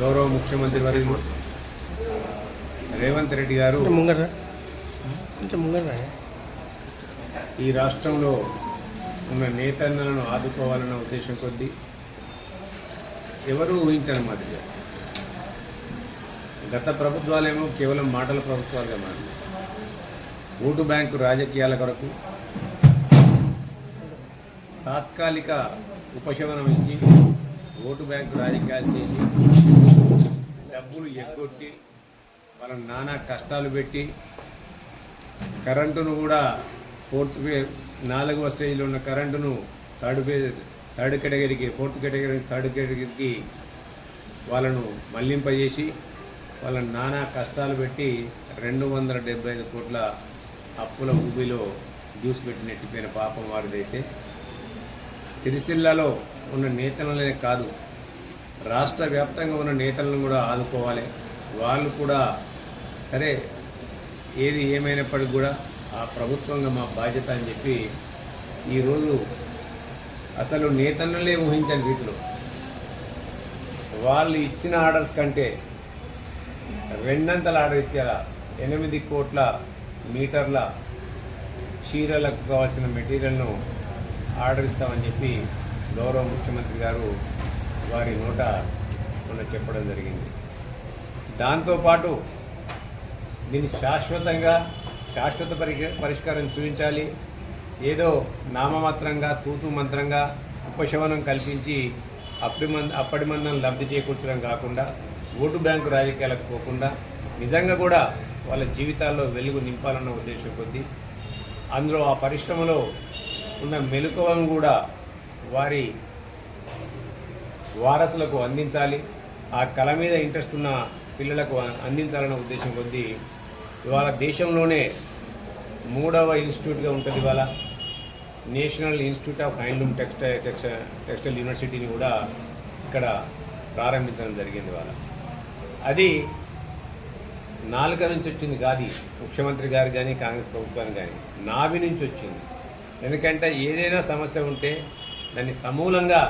గౌరవ ముఖ్యమంత్రి వర్యులు రేవంత్ రెడ్డి గారు ముంగర కొంచెం ముంగర ఈ రాష్ట్రంలో ఉన్న నేతన్నలను ఆదుకోవాలన్న ఉద్దేశం కొద్దీ ఎవరూ ఊహించని మాదిరిగా గత ప్రభుత్వాలేమో కేవలం మాటల ప్రభుత్వాలుగా మారింది. ఓటు బ్యాంకు రాజకీయాల కొరకు తాత్కాలిక ఉపశమనం ఇచ్చి ఓటు బ్యాంకు రాజకీయాలు చేసి డబ్బులు ఎగ్గొట్టి మనం నానా కష్టాలు పెట్టి కరెంటును కూడా ఫోర్త్ ఫే నాలుగవ స్టేజ్లో ఉన్న కరెంటును థర్డ్ ఫేజ్ థర్డ్ కేటగిరీకి ఫోర్త్ కేటగిరీ థర్డ్ కేటగిరీకి వాళ్ళను మళ్ళింపజేసి వాళ్ళని నానా కష్టాలు పెట్టి రెండు వందల డెబ్బై ఐదు కోట్ల అప్పుల ఊబిలో జ్యూస్ పెట్టి నెట్టిపోయిన పాపం వారిదైతే సిరిసిల్లలో ఉన్న నేతలనే కాదు రాష్ట్ర వ్యాప్తంగా ఉన్న నేతలను కూడా ఆదుకోవాలి. వాళ్ళు కూడా సరే ఏది ఏమైనప్పటికీ కూడా ఆ ప్రభుత్వంగా మా బాధ్యత అని చెప్పి ఈరోజు అసలు నేతలనే ఊహించని రీతిలో వాళ్ళు ఇచ్చిన ఆర్డర్స్ కంటే రెండంతల ఆర్డర్ ఇచ్చారా ఎనిమిది కోట్ల మీటర్ల చీరలకు కావాల్సిన మెటీరియల్ను ఆర్డర్ ఇస్తామని చెప్పి గౌరవ ముఖ్యమంత్రి గారు వారి నోట మొన్న చెప్పడం జరిగింది. దాంతోపాటు దీన్ని శాశ్వతంగా శాశ్వత పరి పరిష్కారం చూపించాలి. ఏదో నామమాత్రంగా తూతు మంత్రంగా ఉపశమనం కల్పించి అప్పటి అప్పటిమందం అప్పటి లబ్ధి చేకూర్చడం కాకుండా ఓటు బ్యాంకు రాజకీయాలకు పోకుండా నిజంగా కూడా వాళ్ళ జీవితాల్లో వెలుగు నింపాలన్న ఉద్దేశం కొద్దీ అందులో ఆ పరిశ్రమలో ఉన్న మెలకువను కూడా వారి వారసులకు అందించాలి. ఆ కళ మీద ఇంట్రెస్ట్ ఉన్న పిల్లలకు అందించాలన్న ఉద్దేశం కొద్దీ ఇవాళ దేశంలోనే మూడవ ఇన్స్టిట్యూట్గా ఉంటుంది ఇవాళ. National institute of handloom textile textile textile యూనివర్సిటీని కూడా ఇక్కడ ప్రారంభించడం జరిగింది ఇవాళ. అది నాలుక నుంచి వచ్చింది కాదు ముఖ్యమంత్రి గారు కానీ కాంగ్రెస్ ప్రభుత్వానికి కానీ నాభి నుంచి వచ్చింది. ఎందుకంటే ఏదైనా సమస్య ఉంటే దాన్ని సమూలంగా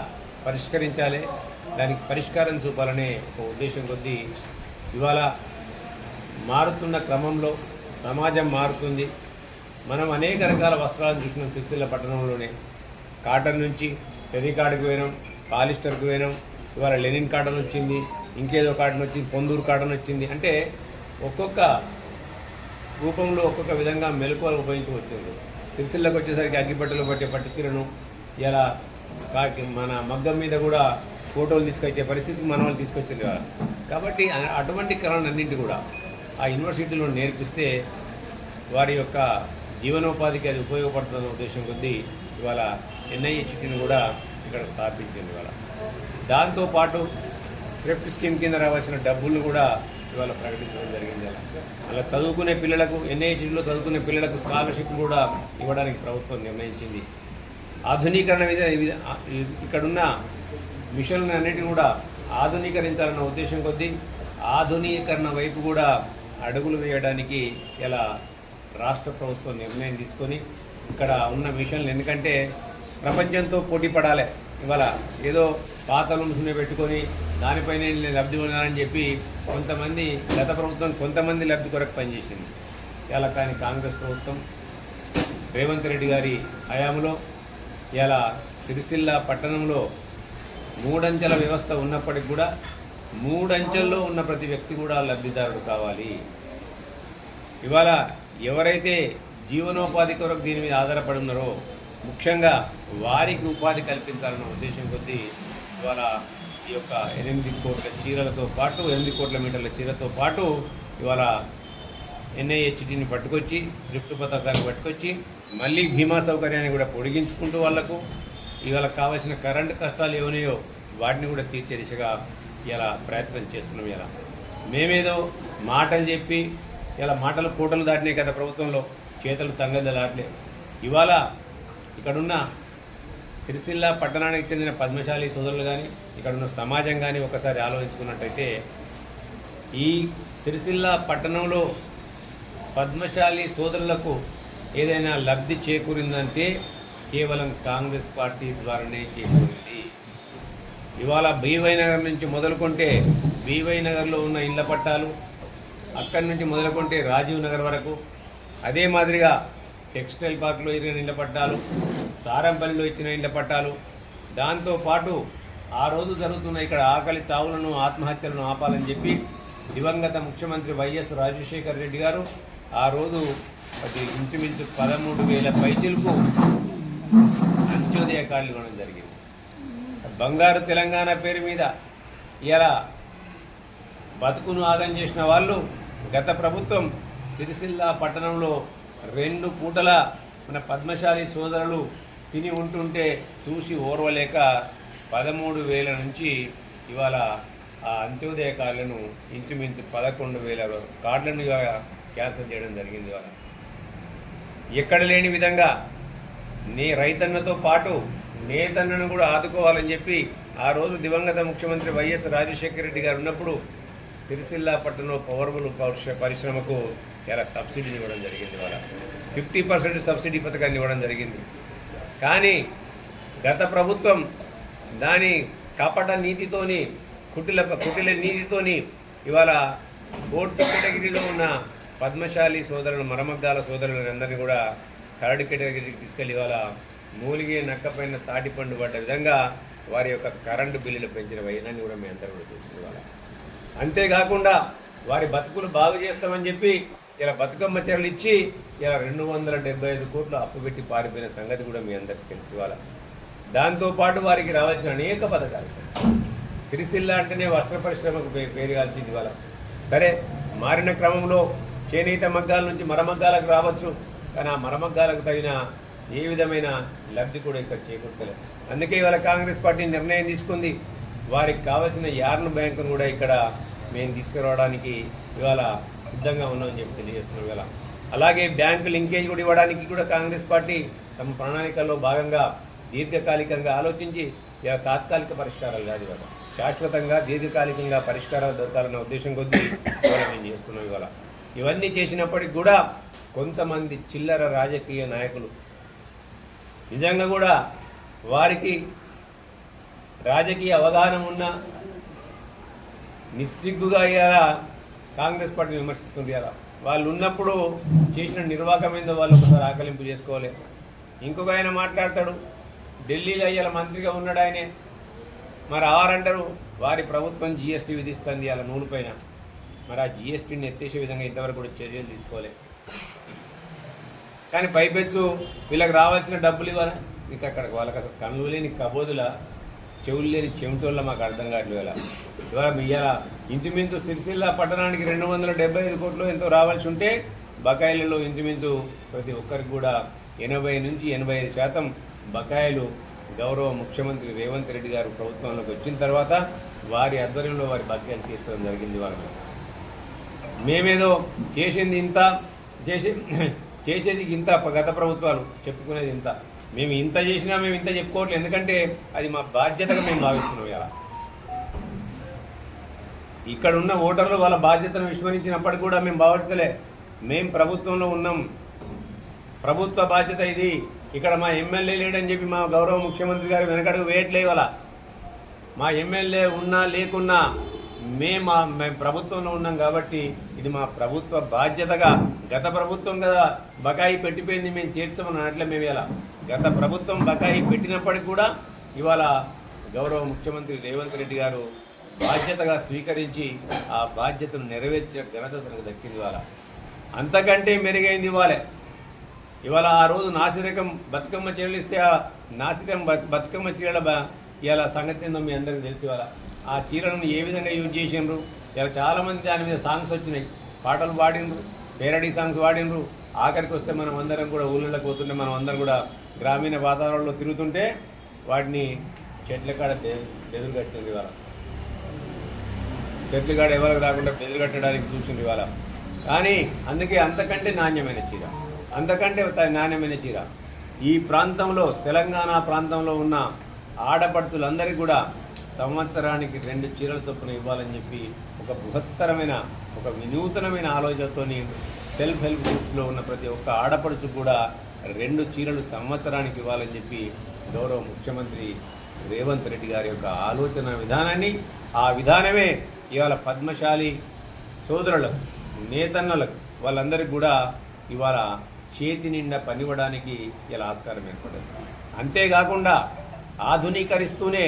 పరిష్కరించాలి. దానికి పరిష్కారం చూపాలనే ఒక ఉద్దేశం కొద్దీ ఇవాళ మారుతున్న క్రమంలో సమాజం మారుతుంది. మనం అనేక రకాల వస్త్రాలను చూసినాం తిరుపతిల పట్టణంలోనే. కాటన్ నుంచి టెరికాడ్కి పోయినాం పాలిస్టర్కి పోయినాం ఇవాళ లెనిన్ కాటన్ వచ్చింది ఇంకేదో కాటన్ వచ్చింది పొందూరు కాటన్ వచ్చింది. అంటే ఒక్కొక్క రూపంలో ఒక్కొక్క విధంగా మెలకువలు ఉపయోగించి వచ్చింది తిరుసిల్లకు వచ్చేసరికి అగ్గిపట్టలు పట్టే పట్టుచీరను ఇలా మన మగ్గం మీద కూడా ఫోటోలు తీసుకొచ్చే పరిస్థితికి మన వాళ్ళు తీసుకొచ్చింది కాబట్టి అటువంటి అటువంటి కళలన్నింటి కూడా ఆ యూనివర్సిటీలో నేర్పిస్తే వారి యొక్క జీవనోపాధికి అది ఉపయోగపడుతున్న ఉద్దేశం కొద్దీ ఇవాళ ఎన్ఐహెచ్టీని కూడా ఇక్కడ స్థాపించింది ఇవాళ. దాంతోపాటు థ్రిఫ్ట్ స్కీమ్ కింద రావాల్సిన డబ్బులు కూడా ఇవాళ ప్రకటించడం జరిగింది అలా. అలా చదువుకునే పిల్లలకు ఎన్ఐహెచ్లో చదువుకునే పిల్లలకు స్కాలర్షిప్ కూడా ఇవ్వడానికి ప్రభుత్వం నిర్ణయించింది. ఆధునీకరణ మీద ఇక్కడున్న మిషన్లను అన్నిటిని కూడా ఆధునీకరించాలన్న ఉద్దేశం కొద్దీ ఆధునీకరణ వైపు కూడా అడుగులు వేయడానికి ఇలా రాష్ట్ర ప్రభుత్వం నిర్ణయం తీసుకొని ఇక్కడ ఉన్న మిషన్లు ఎందుకంటే ప్రపంచంతో పోటీ పడాలి. ఇవాళ ఏదో పాత లుమ్స్ని పెట్టుకొని దానిపైన నేను లబ్ధి పొందాలని చెప్పి కొంతమంది గత ప్రభుత్వం కొంతమంది లబ్ధి కొరకు పనిచేసింది. ఇలా కానీ కాంగ్రెస్ ప్రభుత్వం రేవంత్ రెడ్డి గారి హయాంలో ఇలా సిరిసిల్ల పట్టణంలో మూడంచెల వ్యవస్థ ఉన్నప్పటికి కూడా మూడంచెల్లో ఉన్న ప్రతి వ్యక్తి కూడా లబ్ధిదారుడు కావాలి. ఇవాళ ఎవరైతే జీవనోపాధి కొరకు దీని మీద ఆధారపడి ఉన్నారో ముఖ్యంగా వారికి ఉపాధి కల్పించాలన్న ఉద్దేశం కొద్దీ ఇవాళ ఈ యొక్క ఎనిమిది కోట్ల చీరలతో పాటు ఎనిమిది కోట్ల మీటర్ల చీరతో పాటు ఇవాళ ఎన్ఐహెచ్డిని పట్టుకొచ్చి థ్రిఫ్ట్ పథకాన్ని పట్టుకొచ్చి మళ్ళీ బీమా సౌకర్యాన్ని కూడా పొడిగించుకుంటూ వాళ్ళకు ఇవాళ కావాల్సిన కరెంటు కష్టాలు ఏమన్నాయో వాటిని కూడా తీర్చే దిశగా ఇలా ప్రయత్నం చేస్తున్నాం ఇలా. మేమేదో మాటలు చెప్పి ఇలా మాటలు కూటలు దాటినాయి కదా ప్రభుత్వంలో చేతులు తంగలు దాటలే. ఇవాళ ఇక్కడున్న సిరిసిల్ల పట్టణానికి చెందిన పద్మశాలి సోదరులు కానీ ఇక్కడున్న సమాజం కానీ ఒకసారి ఆలోచించుకున్నట్టయితే ఈ సిరిసిల్ల పట్టణంలో పద్మశాలి సోదరులకు ఏదైనా లబ్ధి చేకూరిందంటే కేవలం కాంగ్రెస్ పార్టీ ద్వారానే చేకూరింది. ఇవాళ బీవై నగర్ నుంచి మొదలుకుంటే బీవై నగర్లో ఉన్న ఇళ్ళ పట్టాలు అక్కడి నుంచి మొదలుకుంటే రాజీవ్ నగర్ వరకు. అదే మాదిరిగా టెక్స్టైల్ పార్క్లో ఇచ్చిన ఇళ్ళ పట్టాలు సారంపల్లిలో ఇచ్చిన ఇళ్ళ పట్టాలు దాంతోపాటు ఆ రోజు జరుగుతున్న ఇక్కడ ఆకలి చావులను ఆత్మహత్యలను ఆపాలని చెప్పి దివంగత ముఖ్యమంత్రి వైఎస్ రాజశేఖర్ రెడ్డి గారు ఆ రోజు అది ఇంచుమించు పదమూడు వేల పైచిలకు అంత్యోదయ కార్డులు ఇవ్వడం జరిగింది. బంగారు తెలంగాణ పేరు మీద ఇలా బతుకును ఆదం చేసిన వాళ్ళు గత ప్రభుత్వం సిరిసిల్ల పట్టణంలో రెండు పూటల మన పద్మశాలి సోదరులు తిని ఉంటుంటే చూసి ఓర్వలేక పదమూడు వేల నుంచి ఇవాళ ఆ అంత్యోదయ కార్డులను ఇంచుమించు పదకొండు వేల కార్డులను ఇవాళ క్యాన్సిల్ చేయడం జరిగింది ఇవాళ. ఎక్కడ లేని విధంగా నీ రైతన్నతో పాటు నేతన్నను కూడా ఆదుకోవాలని చెప్పి ఆ రోజు దివంగత ముఖ్యమంత్రి వైఎస్ రాజశేఖర రెడ్డి గారు ఉన్నప్పుడు సిరిసిల్ల పట్టణంలో పవర్బుల్ పౌరుష పరిశ్రమకు ఇలా సబ్సిడీని ఇవ్వడం జరిగింది వాళ్ళ ఫిఫ్టీ పర్సెంట్ సబ్సిడీ పథకాన్ని ఇవ్వడం జరిగింది. కానీ గత ప్రభుత్వం దాని కపట నీతితోని కుటిల కుటిల నీతితోని ఇవాళ కోర్టు కేటగిరీలో ఉన్న పద్మశాలి సోదరులు మరమగ్గాల సోదరులను అందరినీ కూడా థర్డ్ కేటగిరీకి తీసుకెళ్ళి ఇవాళ మూలిగే నక్కపైన తాటిపండు పడ్డ విధంగా వారి యొక్క కరెంటు బిల్లులు పెంచిన వైనాన్ని కూడా మేము అందరూ కూడా చూస్తుంది ఇవాళ. అంతేకాకుండా వారి బతుకులు బాగు చేస్తామని చెప్పి ఇలా బతుకమ్మ చీరలు ఇచ్చి ఇలా రెండు వందల డెబ్బై ఐదు కోట్లు అప్పు పెట్టి పారిపోయిన సంగతి కూడా మీ అందరికీ తెలుసు వాళ్ళ దాంతోపాటు వారికి రావాల్సిన అనేక పథకాలు. సిరిసిల్ల అంటేనే వస్త్ర పరిశ్రమకు పే- పేరు కాల్చింది ఇవాళ. సరే మారిన క్రమంలో చేనేత మగ్గాల నుంచి మరమగ్గాలకు రావచ్చు. కానీ ఆ మరమగ్గాలకు తగిన ఏ విధమైన లబ్ధి కూడా ఇక్కడ చేకూర్చలేదు. అందుకే ఇవాళ కాంగ్రెస్ పార్టీ నిర్ణయం తీసుకుంది. వారికి కావలసిన యార్న్ బ్యాంకును కూడా ఇక్కడ మేము తీసుకురావడానికి ఇవాళ సిద్ధంగా ఉన్నామని చెప్పి తెలియజేస్తున్నారు ఇవాళ. అలాగే బ్యాంకు లింకేజ్ కూడా ఇవ్వడానికి కూడా కాంగ్రెస్ పార్టీ తమ ప్రణాళికల్లో భాగంగా దీర్ఘకాలికంగా ఆలోచించి ఇక తాత్కాలిక పరిష్కారాలు కాదు ఇవాళ. శాశ్వతంగా దీర్ఘకాలికంగా పరిష్కారాలు దొరకాలన్న ఉద్దేశం కొద్దీ ఇవాళ మేము చేస్తున్నాం ఇవాళ. ఇవన్నీ చేసినప్పటికి కూడా కొంతమంది చిల్లర రాజకీయ నాయకులు. నిజంగా కూడా వారికి రాజకీయ అవగాహన ఉన్న నిస్సిగ్గుగా అయ్యారా కాంగ్రెస్ పార్టీని విమర్శిస్తుంది అలా వాళ్ళు ఉన్నప్పుడు చేసిన నిర్వాహకం ఏందో వాళ్ళు ఒకసారి ఆకలింపు చేసుకోవాలి. ఇంకొక ఆయన మాట్లాడతాడు ఢిల్లీలో అయ్యాల మంత్రిగా ఉన్నాడు ఆయనే. మరి ఆరంటారు వారి ప్రభుత్వం జీఎస్టీ విధిస్తుంది అలా నూనె పైన మరి ఆ జిఎస్టీని ఎత్తేసే విధంగా ఇంతవరకు కూడా చర్యలు తీసుకోవాలి కానీ పైపెచ్చు వీళ్ళకి రావాల్సిన డబ్బులు ఇవ్వాలి? మీకు అక్కడ వాళ్ళకి అసలు కళ్ళు లేని కబోదుల చెవులు లేని చెమిటోళ్ళ మాకు అర్థం కావట్లేదు ఇలా. ఇవాళ ఇవాళ ఇంచుమించు సిరిసిల్ల పట్టణానికి రెండు వందల డెబ్బై ఐదు కోట్లు ఎంతో రావాల్సి ఉంటే బకాయిలలో ఇంచుమించు ప్రతి ఒక్కరికి కూడా ఎనభై నుంచి ఎనభై ఐదు శాతం బకాయిలు గౌరవ ముఖ్యమంత్రి రేవంత్ రెడ్డి గారు ప్రభుత్వంలోకి వచ్చిన తర్వాత వారి ఆధ్వర్యంలో వారి బకాయిలు తీర్చడం జరిగింది వారు మేమేదో చేసింది ఇంత చేసే చేసేది ఇంత గత ప్రభుత్వాలు చెప్పుకునేది ఇంత. మేము ఇంత చేసినా మేము ఇంత చెప్పుకోవట్లేదు. ఎందుకంటే అది మా బాధ్యతగా మేము భావిస్తున్నాం ఇలా ఇక్కడ ఉన్న ఓటర్లు వాళ్ళ బాధ్యతను విస్మరించినప్పటికీ కూడా మేము భావిస్తలే మేము ప్రభుత్వంలో ఉన్నాం. ప్రభుత్వ బాధ్యత ఇది. ఇక్కడ మా ఎమ్మెల్యే లేడని చెప్పి మా గౌరవ ముఖ్యమంత్రి గారు వెనకడుగు వేయట్లేవల మా ఎమ్మెల్యే ఉన్నా లేకున్నా మేము మా- మేము ప్రభుత్వంలో ఉన్నాం కాబట్టి ఇది మా ప్రభుత్వ బాధ్యతగా గత ప్రభుత్వం కదా బకాయి పెట్టిపోయింది మేము తీర్చమని అట్లే మేము ఇలా. గత ప్రభుత్వం బకాయి పెట్టినప్పటికి కూడా ఇవాళ గౌరవ ముఖ్యమంత్రి రేవంత్ రెడ్డి గారు బాధ్యతగా స్వీకరించి ఆ బాధ్యతను నెరవేర్చే ఘనత తనకు దక్కింది ఇవాళ. అంతకంటే మెరుగైంది ఇవ్వాలి ఇవాళ ఆ రోజు నాసిరకం బతుకమ్మ చీరలు ఇస్తే ఆ నాసిరకం బతుకమ్మ చీరల బ- ఇవాళ సంగతి ఏందో మీ అందరికీ తెలిసి ఇవాళ. ఆ చీరలను ఏ విధంగా యూజ్ చేసిండ్రు ఇలా చాలామంది దాని మీద సాంగ్స్ వచ్చినాయి. పాటలు పాడిండ్రు పేరడీ సాంగ్స్ పాడిండ్రు ఆఖరికి వస్తే మనం అందరం కూడా ఊళ్ళలోకి పోతుంటే మనం అందరం కూడా గ్రామీణ వాతావరణంలో తిరుగుతుంటే వాటిని చెట్ల కాడ బె- బెదురు కట్టింది ఇవాళ. ఎవరికి రాకుండా బెదిరి కట్టడానికి చూసింది ఇవాళ. కానీ అందుకే అంతకంటే నాణ్యమైన చీర. అంతకంటే నాణ్యమైన చీర. ఈ ప్రాంతంలో తెలంగాణ ప్రాంతంలో ఉన్న ఆడపడుతులందరికీ కూడా సంవత్సరానికి రెండు చీరల చొప్పున ఇవ్వాలని చెప్పి ఒక బృహత్తరమైన ఒక వినూతనమైన ఆలోచనతోని సెల్ఫ్ హెల్ప్ గ్రూప్స్లో ఉన్న ప్రతి ఒక్క ఆడపడుచు కూడా రెండు చీరలు సంవత్సరానికి ఇవ్వాలని చెప్పి గౌరవ ముఖ్యమంత్రి రేవంత్ రెడ్డి గారి యొక్క ఆలోచన విధానాన్ని ఆ విధానమే ఇవాళ పద్మశాలి సోదరులకు నేతన్నలకు వాళ్ళందరికీ కూడా ఇవాళ చేతి నిండా పనివ్వడానికి ఇలా ఆస్కారం ఏర్పడింది. అంతేకాకుండా ఆధునీకరిస్తూనే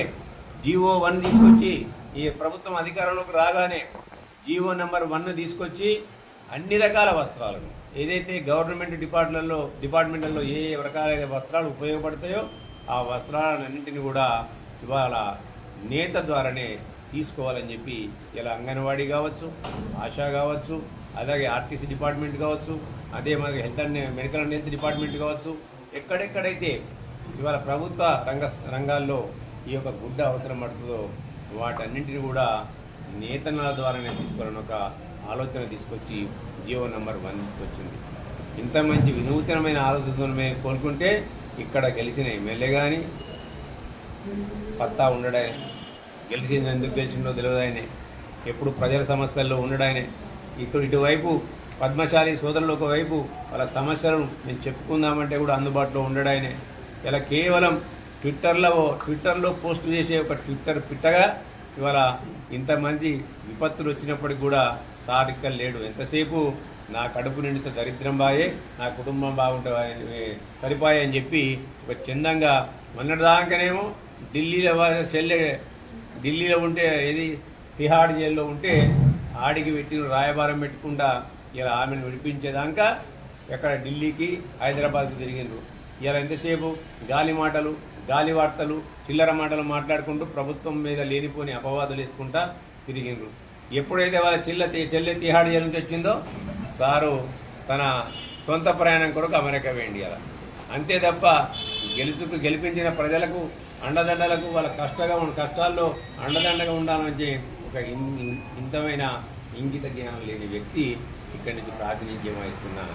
జీవో వన్ తీసుకొచ్చి ఈ ప్రభుత్వం అధికారంలోకి రాగానే జీవో నెంబర్ వన్ తీసుకొచ్చి అన్ని రకాల వస్త్రాలను ఏదైతే గవర్నమెంట్ డిపార్ట్మెంట్లో డిపార్ట్మెంట్లలో ఏ ఏ వస్త్రాలు ఉపయోగపడతాయో ఆ వస్త్రాలన్నింటినీ కూడా ఇవాళ నేత ద్వారానే తీసుకోవాలని చెప్పి ఇలా అంగన్వాడీ కావచ్చు ఆశా కావచ్చు అలాగే ఆర్టీసీ డిపార్ట్మెంట్ కావచ్చు అదే మనకి health and medical and health department కావచ్చు ఎక్కడెక్కడైతే ఇవాళ ప్రభుత్వ రంగ రంగాల్లో ఈ యొక్క గుడ్డ అవసరం పడుతుందో వాటన్నింటిని కూడా నేతనాల ద్వారానే తీసుకోవాలని ఒక ఆలోచన తీసుకొచ్చి జియో నంబర్ వన్ తీసుకొచ్చింది. ఇంత మంచి వినూతనమైన ఆలోచనతో మేము కోరుకుంటే ఇక్కడ గెలిచిన ఎమ్మెల్యే కానీ పత్తా ఉండడాయనే గెలిచింది ఎందుకు గెలిచిందో తెలియదాయనే ఎప్పుడు ప్రజల సమస్యల్లో ఉండడాయనే. ఇక్కడ ఇటువైపు పద్మశాలి సోదరులు ఒకవైపు వాళ్ళ సమస్యలను మేము చెప్పుకుందామంటే కూడా అందుబాటులో ఉండడాయనే. ఇలా కేవలం ట్విట్టర్లో ట్విట్టర్లో పోస్ట్ చేసే ఒక ట్విట్టర్ పిట్టగా ఇవాళ ఇంతమంది విపత్తులు వచ్చినప్పటికి కూడా సార్ ఇక్కడ లేడు. ఎంతసేపు నా కడుపు నిండితే దరిద్రం బాయే నా కుటుంబం బాగుంటే సరిపాయే అని చెప్పి ఒక చందంగా మొన్నటిదాకానేమో ఢిల్లీలో వాళ్ళ ఢిల్లీలో ఉంటే ఏది? తిహాడ్ జైల్లో ఉంటే ఆడికి పెట్టిన రాయబారం పెట్టుకుంటా ఇలా ఆమెను విడిపించేదాకా ఎక్కడ ఢిల్లీకి హైదరాబాద్కి తిరిగిండ్రు. ఇలా ఎంతసేపు? గాలి మాటలు గాలి వార్తలు చిల్లర మాటలు మాట్లాడుకుంటూ ప్రభుత్వం మీద లేనిపోని అపవాదులు వేసుకుంటా తిరిగిండ్రు. ఎప్పుడైతే వాళ్ళ చిల్ల చెల్లె తిహాడు జైలు నుంచి వచ్చిందో సారు తన సొంత ప్రయాణం కొరకు అమెరికా వేయండి అలా అంతే తప్ప గెలుచుకు గెలిపించిన ప్రజలకు అండదండలకు వాళ్ళ కష్టంగా ఉన్న కష్టాల్లో అండదండగా ఉండాలని ఒక ఇన్- ఇంతమైన ఇంగిత జ్ఞానం లేని వ్యక్తి ఇక్కడి నుంచి ప్రాతినిధ్యం వహిస్తున్నాను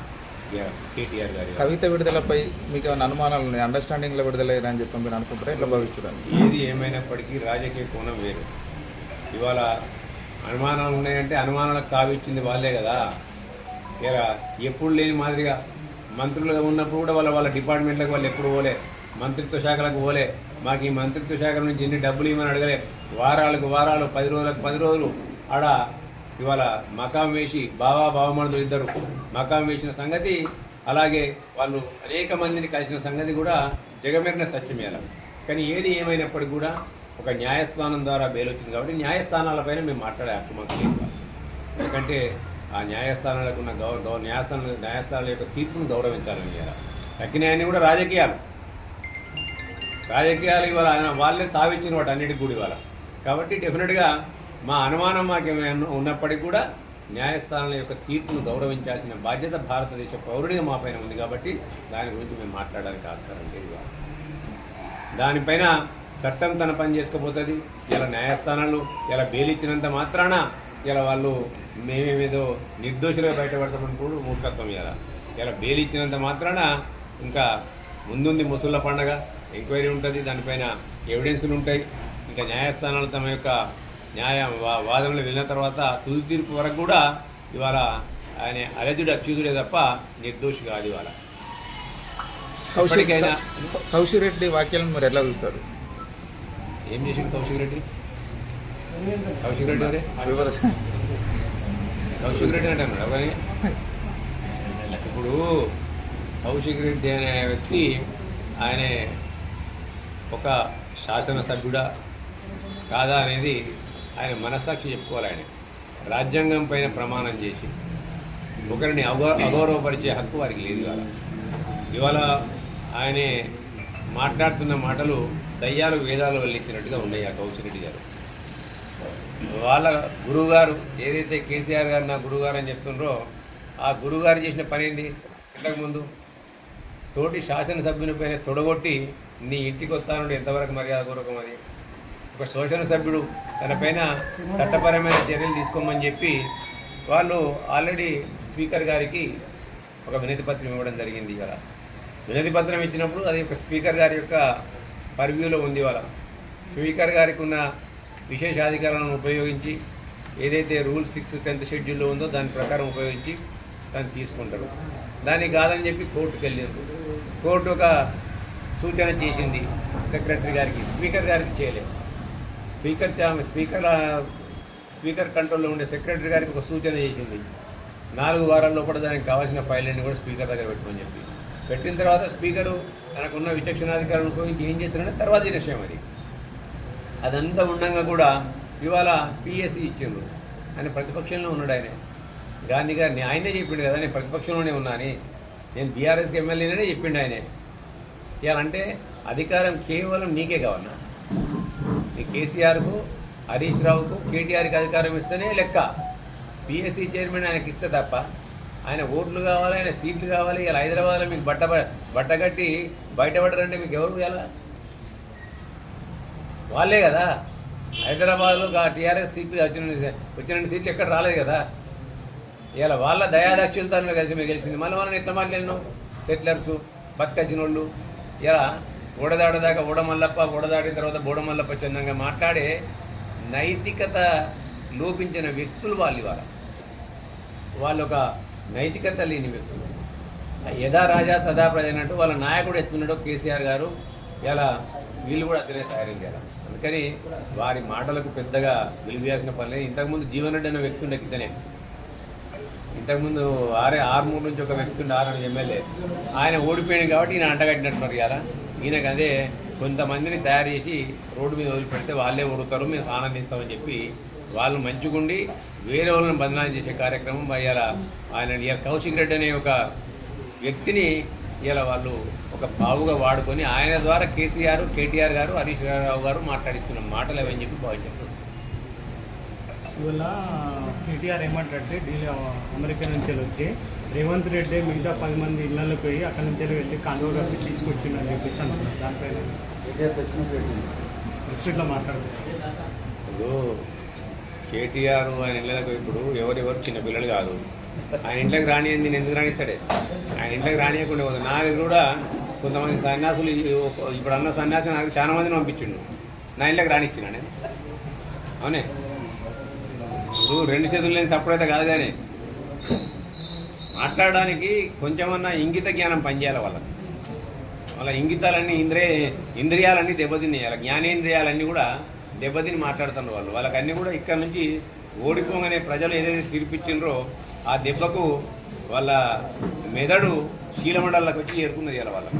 కేటీఆర్ గారి. కవిత విడుదలపై మీకు ఏమైనా అనుమానాలు ఉన్నాయి? అండర్స్టాండింగ్లో విడుదలయ్యారని అని చెప్పి మీరు అనుకుంటారా? ఎట్లా భావిస్తున్నారు? ఏది ఏమైనప్పటికీ రాజకీయ కోణం వేరు. ఇవాళ అనుమానాలు ఉన్నాయంటే అనుమానాలకు తావిచ్చింది వాళ్ళే కదా. ఇక ఎప్పుడు లేని మాదిరిగా మంత్రులుగా ఉన్నప్పుడు కూడా వాళ్ళ వాళ్ళ డిపార్ట్మెంట్లకు వాళ్ళు ఎప్పుడు పోలే. మంత్రిత్వ శాఖలకు పోలే. మాకు ఈ మంత్రిత్వ శాఖ నుంచి ఎన్ని డబ్బులు ఇవ్వమని అడగలే. వారాలకు వారాలు పది రోజులకు పది రోజులు. ఆడ ఇవాళ మకాం వేసి బావా బావమణులు ఇద్దరు మకాం వేసిన సంగతి అలాగే వాళ్ళు అనేక మందిని కలిసిన సంగతి కూడా జగమెరిన సత్యమేళ కానీ ఏది ఏమైనప్పటికీ కూడా ఒక న్యాయస్థానం ద్వారా బెయిల్ వచ్చింది కాబట్టి న్యాయస్థానాలపైన మేము మాట్లాడే హక్కు మాకు లేదు. ఎందుకంటే ఆ న్యాయస్థానాలకు ఉన్న గౌరవ గౌ న్యాయస్థానం న్యాయస్థానాల యొక్క తీర్పును గౌరవించాలని ఇవాళ తగ్గినాయని కూడా రాజకీయాలు. రాజకీయాలు ఇవాళ ఆయన వాళ్ళే తావిచ్చిన వాటి అన్నిటికి కూడా ఇవాళ. కాబట్టి డెఫినెట్గా మా అనుమానం మాకేమైనా ఉన్నప్పటికీ కూడా న్యాయస్థానాల యొక్క తీర్పును గౌరవించాల్సిన బాధ్యత భారతదేశ పౌరుడిగా మాపైన ఉంది కాబట్టి దాని గురించి మేము మాట్లాడడానికి ఆస్కారం లేదు. దానిపైన చట్టం తన పని చేసుకోబోతుంది. ఇలా న్యాయస్థానాలు ఇలా బేలిచ్చినంత మాత్రాన ఇలా వాళ్ళు మేమేమేదో నిర్దోషులుగా బయటపడతామనుకోడు మూర్ఖత్వం ఇలా ఇలా బేలిచ్చినంత మాత్రాన ఇంకా ముందుంది ముసుళ్ళ పండగ. ఎంక్వైరీ ఉంటుంది. దానిపైన ఎవిడెన్సులు ఉంటాయి ఇంకా న్యాయస్థానాలు తమ యొక్క న్యాయ వా- వాదనలు వెళ్ళిన తర్వాత తుది తీర్పు వరకు కూడా ఇవాళ ఆయన అలజుడు అచ్యుతుడే తప్ప నిర్దోషి కాదు ఇవాళ కౌశిక్ రెడ్డి వ్యాఖ్యలను మీరు ఎట్లా చూస్తారు? ఏం చేసింది కౌశిక్ రెడ్డి? కౌశిక్ రెడ్డి వివర కౌశిక్ రెడ్డి అంటాను ఎవరని? ఇప్పుడు కౌశిక్ రెడ్డి అనే వ్యక్తి ఆయన ఒక శాసనసభ్యుడా కాదా అనేది ఆయన మనస్సాక్షి చెప్పుకోవాలి ఆయన. రాజ్యాంగం పైన ప్రమాణం చేసి ఒకరిని అగౌ అగౌరవపరిచే హక్కు వారికి లేదు ఇవాళ. ఇవాళ ఆయనే మాట్లాడుతున్న మాటలు దయ్యాలు వేదాలు వెళ్ళించినట్టుగా ఉన్నాయి ఆ కౌశిక్ రెడ్డి గారు. వాళ్ళ గురువుగారు ఏదైతే కేసీఆర్ గారు నా గురువుగారు అని చెప్తున్నారో ఆ గురువుగారు చేసిన పని ఏంది? ఇంతకుముందు తోటి శాసనసభ్యుని పైన తొడగొట్టి నీ ఇంటికి వస్తానంటే ఎంతవరకు మర్యాదపూర్వకం అది? ఒక శోషణ సభ్యుడు తనపైన చట్టపరమైన చర్యలు తీసుకోమని చెప్పి వాళ్ళు ఆల్రెడీ స్పీకర్ గారికి ఒక వినతి పత్రం ఇవ్వడం జరిగింది ఇవాళ. వినతి పత్రం ఇచ్చినప్పుడు అది ఒక స్పీకర్ గారి యొక్క పర్వ్యూలో ఉంది ఇవాళ. స్పీకర్ గారికి ఉన్న విశేషాధికారాలను ఉపయోగించి ఏదైతే రూల్ సిక్స్ టెన్త్ షెడ్యూల్లో ఉందో దాని ప్రకారం ఉపయోగించి దాన్ని తీసుకుంటారు. దాన్ని కాదని చెప్పి కోర్టుకు వెళ్ళారు. కోర్టు ఒక సూచన చేసింది సెక్రటరీ గారికి స్పీకర్ గారికి చేయలేదు. స్పీకర్ స్పీకర్ స్పీకర్ కంట్రోల్లో ఉండే సెక్రటరీ గారికి ఒక సూచన చేసింది. నాలుగు వారాల లోపల దానికి కావాల్సిన ఫైల్ కూడా స్పీకర్ దగ్గర పెట్టమని చెప్పి. పెట్టిన తర్వాత స్పీకరు తనకున్న విచక్షణాధికారులు ఉపయోగించి ఏం చేస్తున్నాడో తర్వాత విషయం అది. అదంతా ఉండగా కూడా ఇవాళ పిఎస్సి ఇచ్చిండ్రు. ఆయన ప్రతిపక్షంలో ఉన్నాడు ఆయన. గాంధీ గారిని ఆయనే చెప్పిండు కదా నేను ప్రతిపక్షంలోనే ఉన్నాను నేను బీఆర్ఎస్కి ఎమ్మెల్యేనే చెప్పిండు ఆయనే. ఇవాళంటే అధికారం కేవలం నీకే కావాలన్నా కేసీఆర్కు హరీష్ రావుకు కేటీఆర్కి అధికారం ఇస్తేనే లెక్క. పిఎస్సి చైర్మన్ ఆయనకి ఇస్తే తప్ప ఆయన ఓట్లు కావాలి ఆయన సీట్లు కావాలి ఇలా హైదరాబాద్లో మీకు బట్ట బట్టగట్టి బయటపడరంటే మీకు ఎవరు ఎలా వాళ్ళే కదా. హైదరాబాద్లో టీఆర్ఎస్ సీట్లు వచ్చిన వచ్చిన సీట్లు ఎక్కడ రాలేదు కదా. ఇలా వాళ్ళ దయాదక్షులతో కలిసి మీకు గెలిచింది. మళ్ళీ వాళ్ళని ఎట్లా మాట్లాడినావు? సెటిలర్సు బతికొచ్చిన వాళ్ళు ఇలా ఊడదాడదాకా ఊడమల్లప్ప ఊడదాడిన తర్వాత బూడమల్లప్ప చందంగా మాట్లాడే నైతికత లోపించిన వ్యక్తులు వాళ్ళు ఇవాళ. వాళ్ళు ఒక నైతికత లేని వ్యక్తులు. యథా రాజా తదా ప్రజ వాళ్ళ నాయకుడు ఎత్తున్నాడు కేసీఆర్ గారు ఇలా వీళ్ళు కూడా అతనే తయారైంది అందుకని వారి మాటలకు పెద్దగా విలువేయాల్సిన పని లేదు. ఇంతకుముందు జీవన్ రెడ్డి అనే వ్యక్తి ఉండే ఇతనే ఇంతకుముందు ఆరే ఆర్మూర్ నుంచి ఒక వ్యక్తి ఉండే ఆరు ఎమ్మెల్యే. ఆయన ఓడిపోయాడు కాబట్టి ఈయన అంటగట్టినట్టున్నారు ఇలా ఈయనకు అదే కొంతమందిని తయారు చేసి రోడ్డు మీద వదిలిపెడితే వాళ్ళే ఉడుతారు మేము ఆనందిస్తామని చెప్పి వాళ్ళు మంచిగుండి వేరే వాళ్ళని బంధనాలు చేసే కార్యక్రమం ఇవాళ ఆయన ఇవాళ కౌశిక్ రెడ్డి అనే ఒక వ్యక్తిని ఇలా వాళ్ళు ఒక బావుగా వాడుకొని ఆయన ద్వారా కేసీఆర్ కేటీఆర్ గారు హరీష్ రావు గారు మాట్లాడిస్తున్న మాటలు అవని చెప్పి భావించారు ఇవాళ కేటీఆర్ ఏమంటారంటే ఢిల్లీ అమెరికా నుంచి వచ్చి రేవంత్ రెడ్డి మిగతా పది మంది ఇళ్ళకి పోయి అక్కడి నుంచి వెళ్ళి కాలువ కప్పి తీసుకొచ్చిండు అని చెప్పేసి అంటున్నారు. దానిపైన ప్రెస్ మీట్లో మాట్లాడుతున్నారు కేటీఆర్ ఆయన ఇళ్ళకి ఇప్పుడు ఎవరెవరు చిన్న పిల్లలు కాదు. ఆయన ఇంట్లోకి రానియంది నేను ఎందుకు రానిస్తాడే? ఆయన ఇంట్లోకి రానియకుండా పోదు. నా దగ్గర కూడా కొంతమంది సన్యాసులు ఇప్పుడు అన్న సన్యాసి నాకు చాలా మందిని పంపించిండు. నా ఇంట్లోకి రానిచ్చిన నేను? అవునే? ఇప్పుడు రెండు చేతులు లేని సప్పుడైతే కాదు కానీ మాట్లాడడానికి కొంచెమన్నా ఇంగిత జ్ఞానం పనిచేయాలి వాళ్ళకి. వాళ్ళ ఇంగితాలన్నీ ఇంద్రియ ఇంద్రియాలన్నీ దెబ్బతినేయాలి జ్ఞానేంద్రియాలన్నీ కూడా దెబ్బతిని మాట్లాడుతున్నారు వాళ్ళు. వాళ్ళకి అన్నీ కూడా ఇక్కడ నుంచి ఓడిపోగానే ప్రజలు ఏదైతే తీర్పిచ్చిండ్రో ఆ దెబ్బకు వాళ్ళ మెదడు శీలమండలకు వచ్చి చేరుకున్నది ఇలా వాళ్ళకి.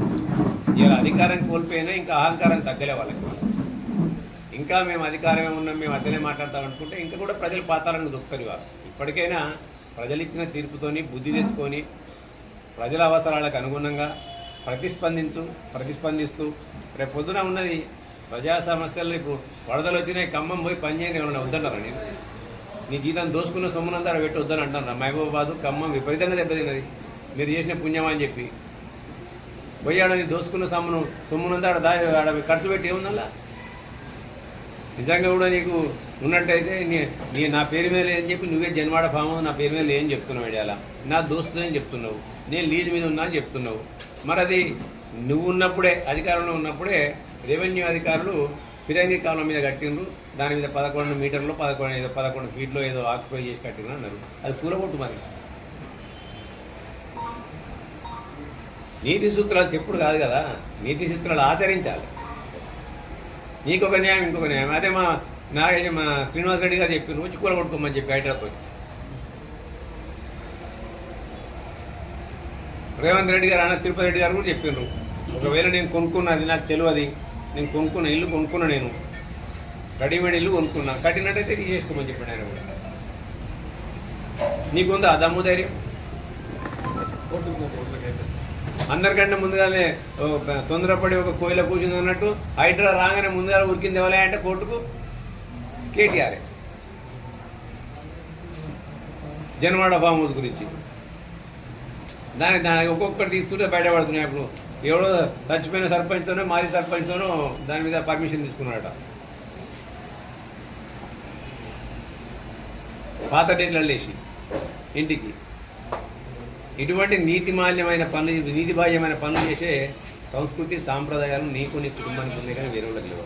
ఇలా అధికారం కోల్పోయినా ఇంకా అహంకారం తగ్గలే వాళ్ళకి. ఇంకా మేము అధికారమే ఉన్నాం మేము అతనే మాట్లాడతాం అనుకుంటే ఇంకా కూడా ప్రజలు పాతాలను దొక్కుతారు ఇవాళ. ఇప్పటికైనా ప్రజలిచ్చిన తీర్పుతోని బుద్ధి తెచ్చుకొని ప్రజల అవసరాలకు అనుగుణంగా ప్రతిస్పందించు ప్రతిస్పందిస్తూ రేపు పొద్దున ఉన్నది ప్రజా సమస్యలు ఇప్పుడు వరదలు వచ్చినాయి ఖమ్మం పోయి పని చేయని ఏమన్నా వద్దన్నారా నేను నీ జీతం దోసుకున్న సొమ్మునంతా ఆడ పెట్టి వద్దని అంటున్నారు? మహబూబాబాదు ఖమ్మం విపరీతంగా దెబ్బతిన్నది. మీరు చేసిన పుణ్యం అని చెప్పి. పోయాడని దోసుకున్న సొమ్మును సొమ్మునంతా ఆడ దా ఆడ ఖర్చు పెట్టి ఏముందల్లా? నిజంగా కూడా నీకు ఉన్నట్టయితే నీ నీ నా పేరు మీద లేదని చెప్పి నువ్వే జన్వాడ ఫామ్ నా పేరు మీద లేదని చెప్తున్నావు అలా నా దోస్తుని చెప్తున్నావు. నేను లీజ్ మీద ఉన్నా అని చెప్తున్నావు. మరి అది నువ్వు ఉన్నప్పుడే అధికారంలో ఉన్నప్పుడే రెవెన్యూ అధికారులు ఫిరంగి కాలం మీద కట్టిండ్రు. దాని మీద పదకొండు మీటర్లు పదకొండు ఏదో పదకొండు ఫీట్లో ఏదో ఆక్యుపై చేసి కట్టిండ్రు అన్నారు. అది కూలగొట్టు మరి. నీతి సూత్రాలు చెప్పుడు కాదు కదా. నీతి సూత్రాలు ఆచరించాలి. నీకొక న్యాయం ఇంకొక న్యాయం. అదే మా నాగేశ మా శ్రీనివాస్ రెడ్డి గారు చెప్పి రుచి కూర కొట్టుకోమని చెప్పి హైదరాబాద్ రేవంత్ రెడ్డి గారు అన్న తిరుపతి రెడ్డి గారు కూడా చెప్పిండ్రు ఒకవేళ నేను కొనుక్కున్నది నాకు తెలియదు. నేను కొనుక్కున్న ఇల్లు కొనుక్కున్నా నేను. రెడీమేడ్ ఇల్లు కొనుక్కున్నా. కట్టినట్టయితే తీసేసుకోమని చెప్పాడు ఆయన కూడా. నీకుందా? దమ్ము ధైర్యం? అందరికంటే ముందుగానే తొందరపడి ఒక కోయిల కూర్చుంది అన్నట్టు హైడ్రా రాగానే ముందుగా ఉరికింది ఎవరే అంటే కోర్టుకు? కేటీఆర్. జనవాడ ఫామ్ హౌస్ గురించి. దాని దాని ఒక్కొక్కటి తీస్తుంటే బయటపడుతున్నాయి ఇప్పుడు. ఎవడో చచ్చిపోయిన సర్పంచ్తోనో మాజీ సర్పంచ్తోనో దాని మీద పర్మిషన్ తీసుకున్నాడట. పాత డేట్లు వెళ్ళేసి ఇంటికి. ఇటువంటి నీతిమాన్యమైన పనులు నీతిబాహ్యమైన పనులు చేసే సంస్కృతి సాంప్రదాయాలు నీకు నీ కుటుంబానికి ఉంది కానీ వేరే వాళ్ళకి లేవు.